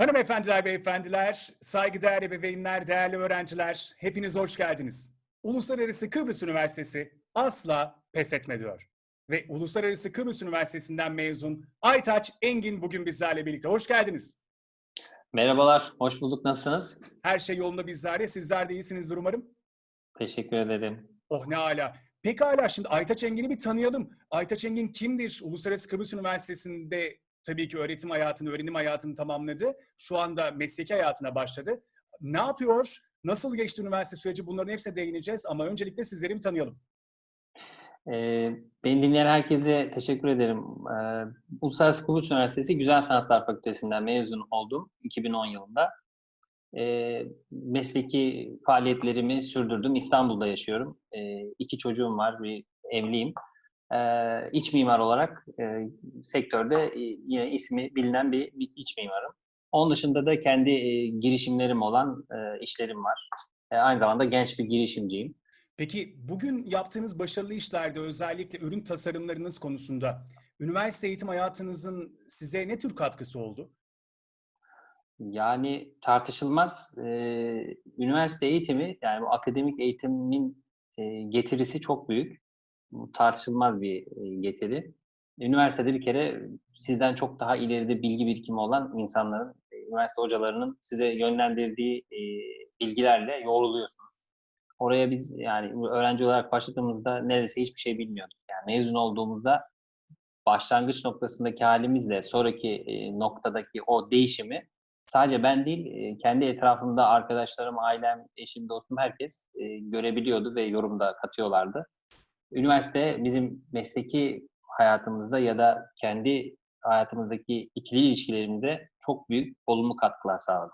Hanımefendiler, beyefendiler, saygıdeğer ebeveynler, değerli öğrenciler, hepiniz hoş geldiniz. Uluslararası Kıbrıs Üniversitesi asla pes etme diyor. Ve Uluslararası Kıbrıs Üniversitesi'nden mezun Aytaç Engin bugün bizlerle birlikte. Hoş geldiniz. Merhabalar, hoş bulduk. Nasılsınız? Her şey yolunda bizlerde. Sizler de iyisinizdir umarım. Teşekkür ederim. Oh ne hala. Pekala şimdi Aytaç Engin'i bir tanıyalım. Aytaç Engin kimdir? Uluslararası Kıbrıs Üniversitesi'nde tabii ki öğretim hayatını, öğrenim hayatını tamamladı. Şu anda mesleki hayatına başladı. Ne yapıyor? Nasıl geçti üniversite süreci? Bunların hepsine değineceğiz ama öncelikle sizleri bir tanıyalım. Ee, beni dinleyen herkese teşekkür ederim. Ee, Uluslararası Kıbrıs Üniversitesi Güzel Sanatlar Fakültesinden mezun oldum 2010 yılında. Ee, mesleki faaliyetlerimi sürdürdüm. İstanbul'da yaşıyorum. Ee, iki çocuğum var, bir evliyim. Ee, iç mimar olarak e, sektörde e, yine ismi bilinen bir, bir iç mimarım. Onun dışında da kendi e, girişimlerim olan e, işlerim var. E, aynı zamanda genç bir girişimciyim. Peki bugün yaptığınız başarılı işlerde özellikle üretim tasarımlarınız konusunda üniversite eğitim hayatınızın size ne tür katkısı oldu? Yani tartışılmaz e, üniversite eğitimi yani bu akademik eğitimin e, getirisi çok büyük. Bu tartışılmaz bir e, getiri. Üniversitede bir kere sizden çok daha ileride bilgi birikimi olan insanların, e, üniversite hocalarının size yönlendirdiği e, bilgilerle yoğruluyorsunuz. Oraya biz yani öğrenci olarak başladığımızda neredeyse hiçbir şey bilmiyorduk. Yani mezun olduğumuzda başlangıç noktasındaki halimizle sonraki noktadaki o değişimi sadece ben değil, kendi etrafımda arkadaşlarım, ailem, eşim, dostum herkes görebiliyordu ve yorumda katıyorlardı. Üniversite bizim mesleki hayatımızda ya da kendi hayatımızdaki ikili ilişkilerimizde çok büyük olumlu katkılar sağladı.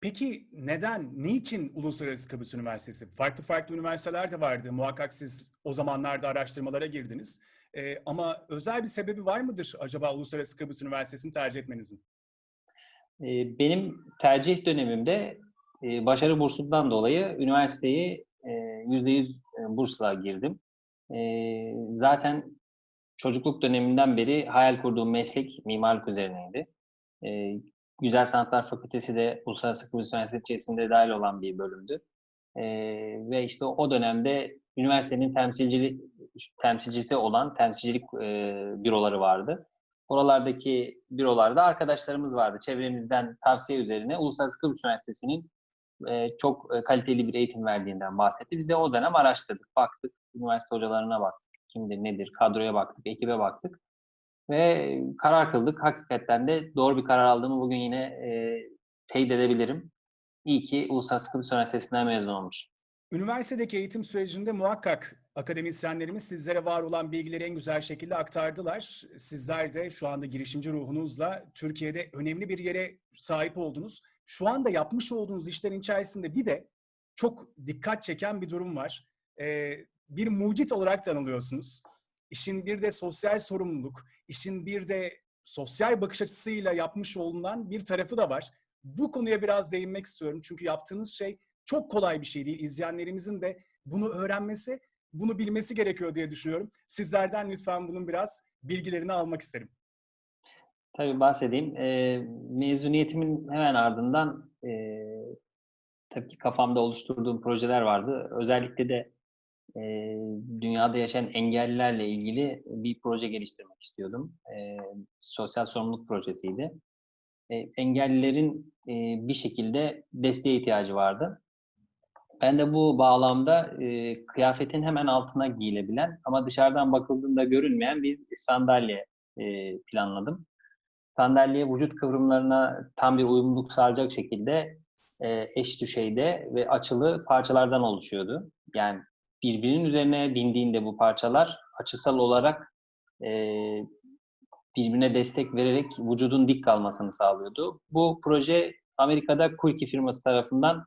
Peki neden, niçin Uluslararası Kıbrıs Üniversitesi? Farklı farklı üniversiteler de vardı. Muhakkak siz o zamanlarda araştırmalara girdiniz. Ee, ama özel bir sebebi var mıdır acaba Uluslararası Kıbrıs Üniversitesi'ni tercih etmenizin? E, benim tercih dönemimde e, başarı bursundan dolayı üniversiteyi e, %100 e, bursla girdim. Zaten çocukluk dönemimden beri hayal kurduğum meslek mimarlık üzerineydi. E, Güzel Sanatlar Fakültesi de Uluslararası Kıbrıs Üniversitesi içerisinde dahil olan bir bölümdü. E, ve işte o dönemde üniversitenin temsilcili, temsilcisi olan temsilcilik e, büroları vardı. Oralardaki bürolarda arkadaşlarımız vardı. Çevremizden tavsiye üzerine Uluslararası Kıbrıs Üniversitesi'nin e, çok kaliteli bir eğitim verdiğinden bahsetti. Biz de o dönem araştırdık, baktık, üniversite hocalarına baktık. Kimdir, nedir, kadroya baktık, ekibe baktık. Ve karar kıldık. Hakikaten de doğru bir karar aldığımı bugün yine e, teyit edebilirim. İyi ki Uluslararası Kıbrıs Üniversitesi'nden mezun olmuş. Üniversitedeki eğitim sürecinde muhakkak akademisyenlerimiz sizlere var olan bilgileri en güzel şekilde aktardılar. Sizler de şu anda girişimci ruhunuzla Türkiye'de önemli bir yere sahip oldunuz. Şu anda yapmış olduğunuz işlerin içerisinde bir de çok dikkat çeken bir durum var. Ee, bir mucit olarak tanılıyorsunuz. İşin bir de sosyal sorumluluk, işin bir de sosyal bakış açısıyla yapmış olunan bir tarafı da var. Bu konuya biraz değinmek istiyorum. Çünkü yaptığınız şey çok kolay bir şey değil. İzleyenlerimizin de bunu öğrenmesi, bunu bilmesi gerekiyor diye düşünüyorum. Sizlerden lütfen bunun biraz bilgilerini almak isterim. Tabii bahsedeyim. E, mezuniyetimin hemen ardından e, tabii ki kafamda oluşturduğum projeler vardı. Özellikle de e, dünyada yaşayan engellilerle ilgili bir proje geliştirmek istiyordum. E, sosyal sorumluluk projesiydi. E, engellilerin e, bir şekilde desteğe ihtiyacı vardı. Ben de bu bağlamda e, kıyafetin hemen altına giyilebilen ama dışarıdan bakıldığında görünmeyen bir sandalye e, planladım. Sandalyeye vücut kıvrımlarına tam bir uyumluluk sağlayacak şekilde e, eş düşeyde ve açılı parçalardan oluşuyordu. Yani birbirinin üzerine bindiğinde bu parçalar açısal olarak e, birbirine destek vererek vücudun dik kalmasını sağlıyordu. Bu proje Amerika'da Kulki firması tarafından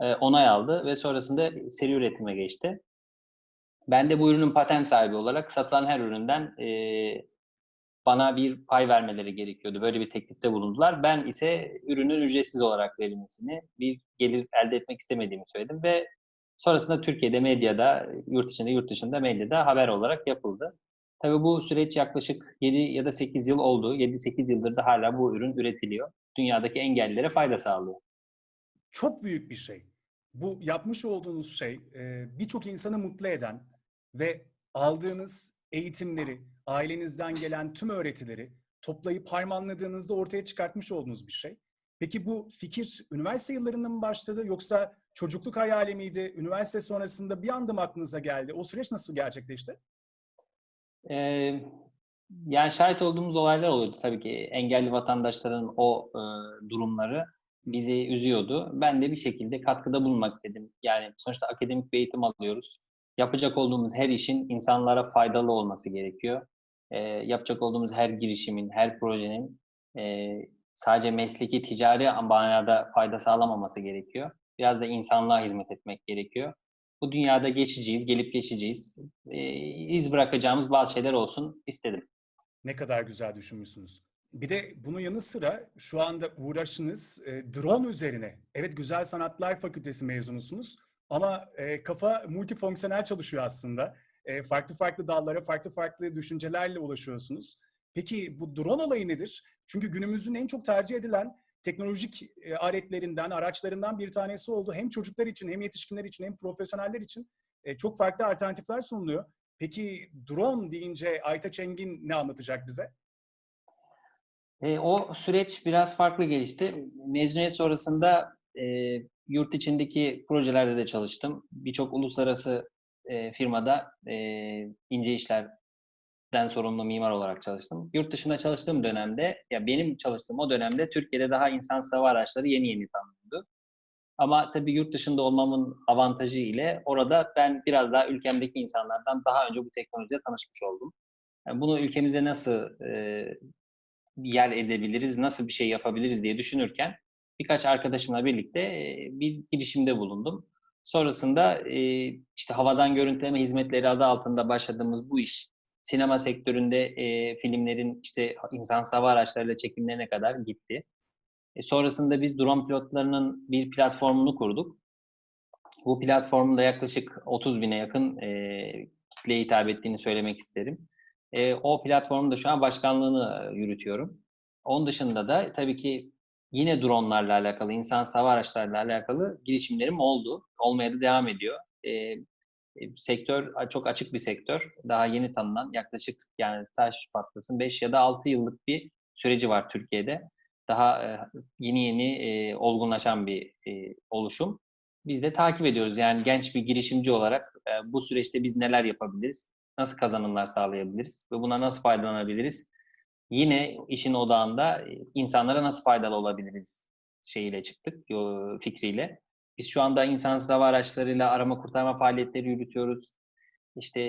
e, onay aldı ve sonrasında seri üretime geçti. Ben de bu ürünün patent sahibi olarak satılan her üründen e, bana bir pay vermeleri gerekiyordu. Böyle bir teklifte bulundular. Ben ise ürünün ücretsiz olarak verilmesini, bir gelir elde etmek istemediğimi söyledim ve sonrasında Türkiye'de medyada, yurt içinde, yurt dışında medyada haber olarak yapıldı. Tabii bu süreç yaklaşık 7 ya da 8 yıl oldu. 7-8 yıldır da hala bu ürün üretiliyor. dünyadaki engellilere fayda sağlıyor. Çok büyük bir şey. Bu yapmış olduğunuz şey e, birçok insanı mutlu eden ve aldığınız eğitimleri, ailenizden gelen tüm öğretileri toplayıp harmanladığınızda ortaya çıkartmış olduğunuz bir şey. Peki bu fikir üniversite yıllarında mı başladı yoksa çocukluk hayali miydi? Üniversite sonrasında bir anda mı aklınıza geldi? O süreç nasıl gerçekleşti? Ee, yani şahit olduğumuz olaylar oluyordu tabii ki. Engelli vatandaşların o e, durumları bizi üzüyordu. Ben de bir şekilde katkıda bulunmak istedim. Yani sonuçta akademik bir eğitim alıyoruz. Yapacak olduğumuz her işin insanlara faydalı olması gerekiyor. Ee, yapacak olduğumuz her girişimin, her projenin e, sadece mesleki, ticari manada fayda sağlamaması gerekiyor. Biraz da insanlığa hizmet etmek gerekiyor. Bu dünyada geçeceğiz, gelip geçeceğiz. Ee, iz bırakacağımız bazı şeyler olsun istedim. Ne kadar güzel düşünmüşsünüz. Bir de bunun yanı sıra şu anda uğraşınız e, drone üzerine. Evet Güzel Sanatlar Fakültesi mezunusunuz ama e, kafa multifonksiyonel çalışıyor aslında. E, farklı farklı dallara, farklı farklı düşüncelerle ulaşıyorsunuz. Peki bu drone olayı nedir? Çünkü günümüzün en çok tercih edilen teknolojik e, aletlerinden, araçlarından bir tanesi oldu. Hem çocuklar için, hem yetişkinler için, hem profesyoneller için e, çok farklı alternatifler sunuluyor. Peki drone deyince Aytaç Engin ne anlatacak bize? E, o süreç biraz farklı gelişti. Mezuniyet sonrasında e, yurt içindeki projelerde de çalıştım. Birçok uluslararası e, firmada e, ince işlerden sorumlu mimar olarak çalıştım. Yurt dışında çalıştığım dönemde, ya benim çalıştığım o dönemde Türkiye'de daha insan hava araçları yeni yeni tanınıyordu. Ama tabii yurt dışında olmamın avantajı ile orada ben biraz daha ülkemdeki insanlardan daha önce bu teknolojiyle tanışmış oldum. Yani bunu ülkemizde nasıl e, yer edebiliriz, nasıl bir şey yapabiliriz diye düşünürken birkaç arkadaşımla birlikte e, bir girişimde bulundum. Sonrasında e, işte havadan görüntüleme hizmetleri adı altında başladığımız bu iş sinema sektöründe e, filmlerin işte insan hava araçlarıyla çekimlerine kadar gitti. E, sonrasında biz drone pilotlarının bir platformunu kurduk. Bu platformun da yaklaşık 30 bine yakın e, kitleye hitap ettiğini söylemek isterim. E, o platformun da şu an başkanlığını yürütüyorum. Onun dışında da tabii ki yine dronlarla alakalı, insan hava araçlarıyla alakalı girişimlerim oldu. Olmaya da devam ediyor. E, sektör çok açık bir sektör. Daha yeni tanınan yaklaşık yani taş patlasın 5 ya da 6 yıllık bir süreci var Türkiye'de. Daha e, yeni yeni e, olgunlaşan bir e, oluşum. Biz de takip ediyoruz. Yani genç bir girişimci olarak e, bu süreçte biz neler yapabiliriz? Nasıl kazanımlar sağlayabiliriz? Ve buna nasıl faydalanabiliriz? Yine işin odağında insanlara nasıl faydalı olabiliriz şeyiyle çıktık, fikriyle. Biz şu anda insansız hava araçlarıyla arama kurtarma faaliyetleri yürütüyoruz. İşte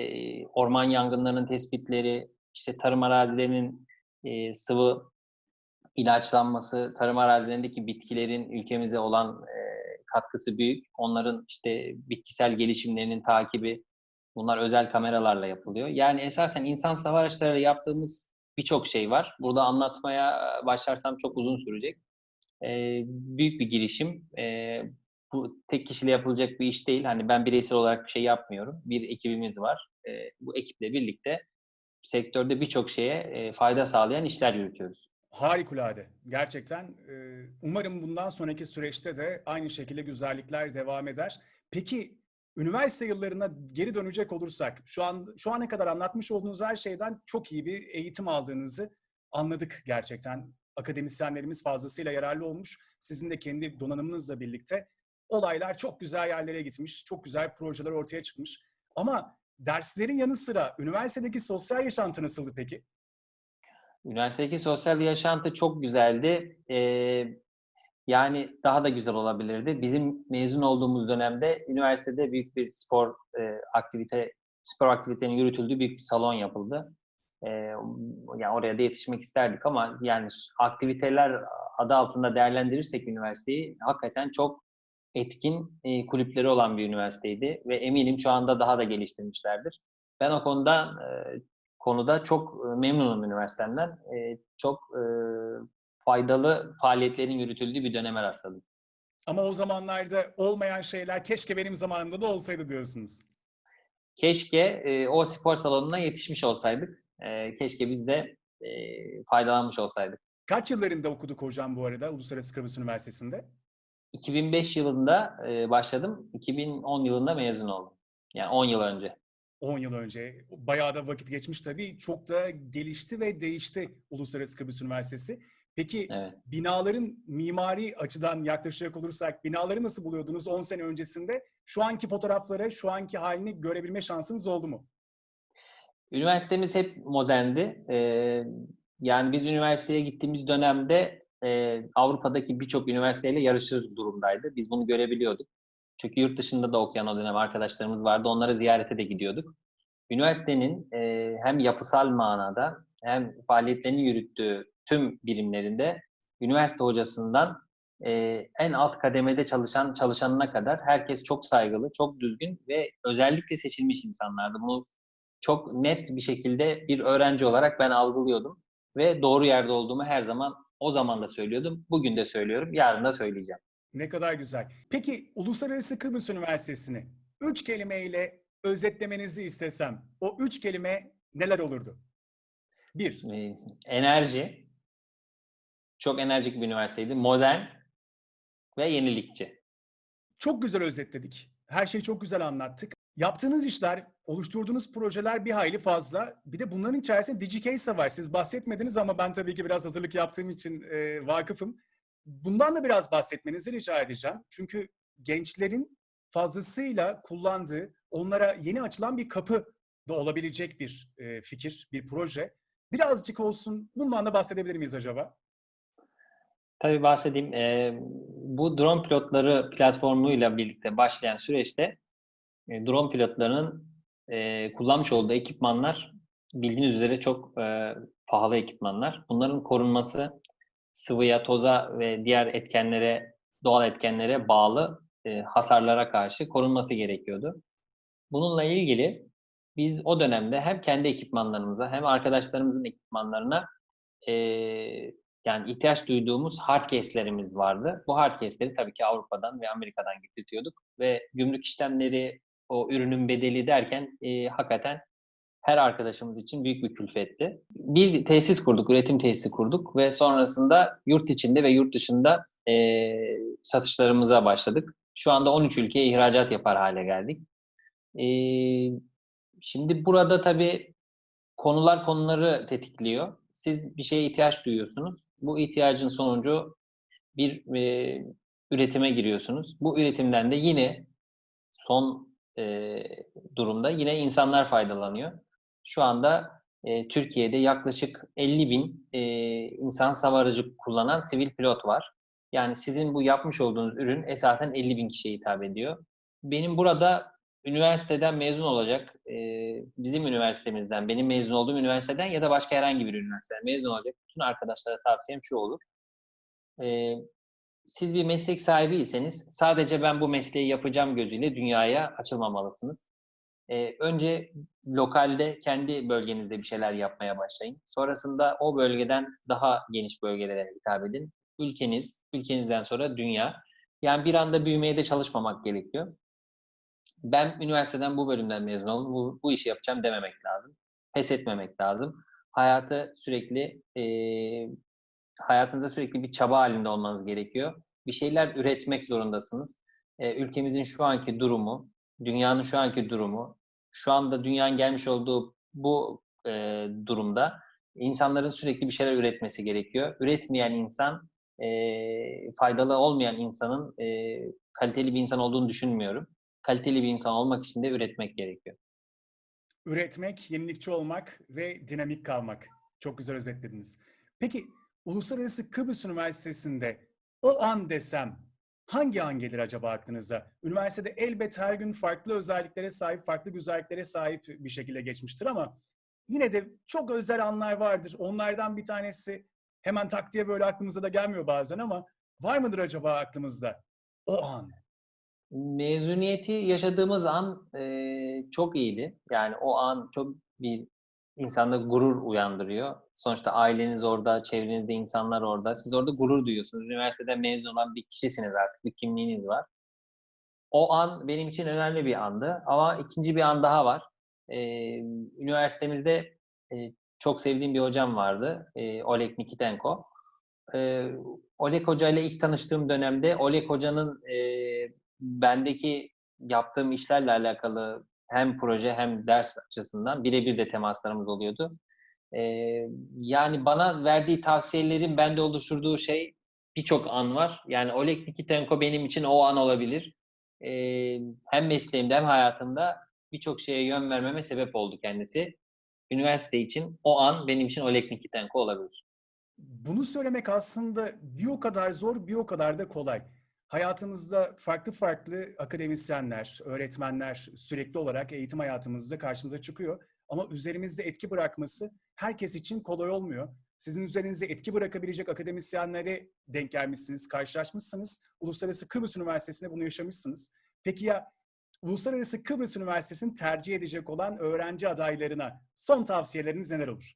orman yangınlarının tespitleri, işte tarım arazilerinin e, sıvı ilaçlanması, tarım arazilerindeki bitkilerin ülkemize olan e, katkısı büyük. Onların işte bitkisel gelişimlerinin takibi, bunlar özel kameralarla yapılıyor. Yani esasen insansız hava araçlarıyla yaptığımız birçok şey var. Burada anlatmaya başlarsam çok uzun sürecek. E, büyük bir girişim. E, bu tek kişiyle yapılacak bir iş değil. Hani ben bireysel olarak bir şey yapmıyorum. Bir ekibimiz var. E, bu ekiple birlikte sektörde birçok şeye e, fayda sağlayan işler yürütüyoruz. Harikulade. Gerçekten umarım bundan sonraki süreçte de aynı şekilde güzellikler devam eder. Peki üniversite yıllarına geri dönecek olursak şu an şu ana kadar anlatmış olduğunuz her şeyden çok iyi bir eğitim aldığınızı anladık gerçekten. Akademisyenlerimiz fazlasıyla yararlı olmuş. Sizin de kendi donanımınızla birlikte olaylar çok güzel yerlere gitmiş. Çok güzel projeler ortaya çıkmış. Ama derslerin yanı sıra üniversitedeki sosyal yaşantı nasıldı peki? Üniversitedeki sosyal yaşantı çok güzeldi. Ee, yani daha da güzel olabilirdi. Bizim mezun olduğumuz dönemde üniversitede büyük bir spor e, aktivite, spor aktivitenin yürütüldüğü büyük bir salon yapıldı. E, yani oraya da yetişmek isterdik ama yani aktiviteler adı altında değerlendirirsek üniversiteyi hakikaten çok etkin e, kulüpleri olan bir üniversiteydi ve eminim şu anda daha da geliştirmişlerdir. Ben o konuda e, konuda çok memnunum üniversitemden. E, çok e, faydalı faaliyetlerin yürütüldüğü bir döneme rastladım. Ama o zamanlarda olmayan şeyler keşke benim zamanımda da olsaydı diyorsunuz. Keşke e, o spor salonuna yetişmiş olsaydık. E, keşke biz de e, faydalanmış olsaydık. Kaç yıllarında okuduk hocam bu arada Uluslararası Kıbrıs Üniversitesi'nde? 2005 yılında e, başladım. 2010 yılında mezun oldum. Yani 10 yıl önce. 10 yıl önce. Bayağı da vakit geçmiş tabii. Çok da gelişti ve değişti Uluslararası Kıbrıs Üniversitesi. Peki Evet. binaların mimari açıdan yaklaşacak olursak binaları nasıl buluyordunuz 10 sene öncesinde? Şu anki fotoğraflara, şu anki halini görebilme şansınız oldu mu? Üniversitemiz hep moderndi. Ee, yani biz üniversiteye gittiğimiz dönemde e, Avrupa'daki birçok üniversiteyle yarışır durumdaydı. Biz bunu görebiliyorduk. Çünkü yurt dışında da okuyan o dönem arkadaşlarımız vardı. Onları ziyarete de gidiyorduk. Üniversitenin e, hem yapısal manada hem faaliyetlerini yürüttüğü tüm birimlerinde üniversite hocasından e, en alt kademede çalışan çalışanına kadar herkes çok saygılı, çok düzgün ve özellikle seçilmiş insanlardı. Bunu çok net bir şekilde bir öğrenci olarak ben algılıyordum ve doğru yerde olduğumu her zaman o zaman da söylüyordum. Bugün de söylüyorum, yarın da söyleyeceğim. Ne kadar güzel. Peki Uluslararası Kıbrıs Üniversitesi'ni üç kelimeyle özetlemenizi istesem o üç kelime neler olurdu? Bir, Ee, enerji, çok enerjik bir üniversiteydi. Modern ve yenilikçi. çok güzel özetledik. Her şeyi çok güzel anlattık. Yaptığınız işler, oluşturduğunuz projeler bir hayli fazla. Bir de bunların içerisinde DigiCase var. Siz bahsetmediniz ama ben tabii ki biraz hazırlık yaptığım için e, vakıfım. Bundan da biraz bahsetmenizi rica edeceğim. Çünkü gençlerin fazlasıyla kullandığı, onlara yeni açılan bir kapı da olabilecek bir e, fikir, bir proje. Birazcık olsun bundan da bahsedebilir miyiz acaba? Tabii bahsedeyim. Ee, bu drone pilotları platformuyla birlikte başlayan süreçte e, drone pilotlarının e, kullanmış olduğu ekipmanlar bildiğiniz üzere çok e, pahalı ekipmanlar. Bunların korunması sıvıya, toza ve diğer etkenlere, doğal etkenlere bağlı e, hasarlara karşı korunması gerekiyordu. Bununla ilgili biz o dönemde hem kendi ekipmanlarımıza hem arkadaşlarımızın ekipmanlarına e, yani ihtiyaç duyduğumuz hard case'lerimiz vardı. Bu hard case'leri tabii ki Avrupa'dan ve Amerika'dan getirtiyorduk ve gümrük işlemleri, o ürünün bedeli derken e, hakikaten her arkadaşımız için büyük bir külfetti. Bir tesis kurduk, üretim tesisi kurduk ve sonrasında yurt içinde ve yurt dışında e, satışlarımıza başladık. Şu anda 13 ülkeye ihracat yapar hale geldik. E, şimdi burada tabii konular konuları tetikliyor. Siz bir şeye ihtiyaç duyuyorsunuz. Bu ihtiyacın sonucu bir e, üretime giriyorsunuz. Bu üretimden de yine son e, durumda yine insanlar faydalanıyor. Şu anda e, Türkiye'de yaklaşık 50 bin e, insan hava aracı kullanan sivil pilot var. Yani sizin bu yapmış olduğunuz ürün esasen 50 bin kişiye hitap ediyor. Benim burada üniversiteden mezun olacak, e, bizim üniversitemizden, benim mezun olduğum üniversiteden ya da başka herhangi bir üniversiteden mezun olacak bütün arkadaşlara tavsiyem şu olur. E, siz bir meslek sahibiyseniz sadece ben bu mesleği yapacağım gözüyle dünyaya açılmamalısınız. Ee, önce lokalde kendi bölgenizde bir şeyler yapmaya başlayın. Sonrasında o bölgeden daha geniş bölgelere hitap edin. Ülkeniz, ülkenizden sonra dünya. Yani bir anda büyümeye de çalışmamak gerekiyor. Ben üniversiteden bu bölümden mezun oldum. Bu, bu işi yapacağım dememek lazım. Pes etmemek lazım. Hayatı sürekli e, hayatınızda sürekli bir çaba halinde olmanız gerekiyor. Bir şeyler üretmek zorundasınız. E, ülkemizin şu anki durumu, dünyanın şu anki durumu, şu anda dünyanın gelmiş olduğu bu e, durumda insanların sürekli bir şeyler üretmesi gerekiyor. Üretmeyen insan, e, faydalı olmayan insanın e, kaliteli bir insan olduğunu düşünmüyorum. Kaliteli bir insan olmak için de üretmek gerekiyor. Üretmek, yenilikçi olmak ve dinamik kalmak. Çok güzel özetlediniz. Peki Uluslararası Kıbrıs Üniversitesi'nde o an desem hangi an gelir acaba aklınıza? Üniversitede elbet her gün farklı özelliklere sahip, farklı güzelliklere sahip bir şekilde geçmiştir ama yine de çok özel anlar vardır. Onlardan bir tanesi hemen tak diye böyle aklımıza da gelmiyor bazen ama var mıdır acaba aklımızda o an? Mezuniyeti yaşadığımız an e, çok iyiydi. Yani o an çok bir insanda gurur uyandırıyor. Sonuçta aileniz orada, çevrenizde insanlar orada. Siz orada gurur duyuyorsunuz. Üniversiteden mezun olan bir kişisiniz artık, bir kimliğiniz var. O an benim için önemli bir andı. Ama ikinci bir an daha var. Ee, üniversitemizde e, çok sevdiğim bir hocam vardı. E, Oleg Nikitenko. e, Oleg Hoca ile ilk tanıştığım dönemde Oleg Hoca'nın e, bendeki yaptığım işlerle alakalı hem proje hem ders açısından birebir de temaslarımız oluyordu. E, yani bana verdiği tavsiyelerin bende oluşturduğu şey birçok an var. Yani Oleg Nikitenko benim için o an olabilir. E, hem mesleğimde hem hayatımda birçok şeye yön vermeme sebep oldu kendisi. Üniversite için o an benim için Oleg Nikitenko olabilir. Bunu söylemek aslında bir o kadar zor, bir o kadar da kolay. Hayatımızda farklı farklı akademisyenler, öğretmenler sürekli olarak eğitim hayatımızda karşımıza çıkıyor. Ama üzerimizde etki bırakması herkes için kolay olmuyor. Sizin üzerinizde etki bırakabilecek akademisyenlere denk gelmişsiniz, karşılaşmışsınız. Uluslararası Kıbrıs Üniversitesi'nde bunu yaşamışsınız. Peki ya Uluslararası Kıbrıs Üniversitesi'ni tercih edecek olan öğrenci adaylarına son tavsiyeleriniz neler olur?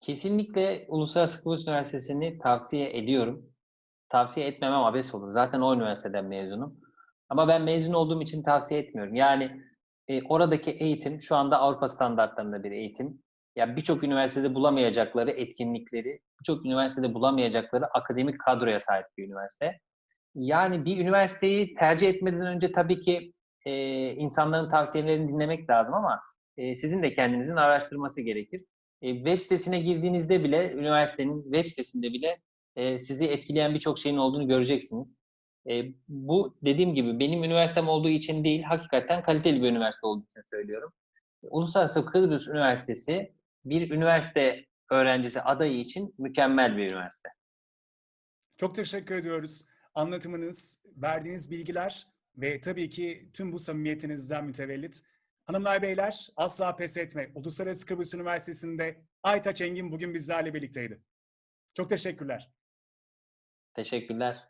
Kesinlikle Uluslararası Kıbrıs Üniversitesi'ni tavsiye ediyorum. Tavsiye etmemem abes olur. Zaten o üniversiteden mezunum. Ama ben mezun olduğum için tavsiye etmiyorum. Yani e, oradaki eğitim şu anda Avrupa standartlarında bir eğitim. Ya birçok üniversitede bulamayacakları etkinlikleri, birçok üniversitede bulamayacakları akademik kadroya sahip bir üniversite. Yani bir üniversiteyi tercih etmeden önce tabii ki e, insanların tavsiyelerini dinlemek lazım ama e, sizin de kendinizin araştırması gerekir. E, web sitesine girdiğinizde bile, üniversitenin web sitesinde bile sizi etkileyen birçok şeyin olduğunu göreceksiniz. Bu dediğim gibi benim üniversitem olduğu için değil, hakikaten kaliteli bir üniversite olduğu için söylüyorum. Uluslararası Kıbrıs Üniversitesi bir üniversite öğrencisi adayı için mükemmel bir üniversite. Çok teşekkür ediyoruz. Anlatımınız, verdiğiniz bilgiler ve tabii ki tüm bu samimiyetinizden mütevellit. Hanımlar beyler asla pes etme. Uluslararası Kıbrıs Üniversitesi'nde Aytaç Engin bugün bizlerle birlikteydi. Çok teşekkürler. Teşekkürler.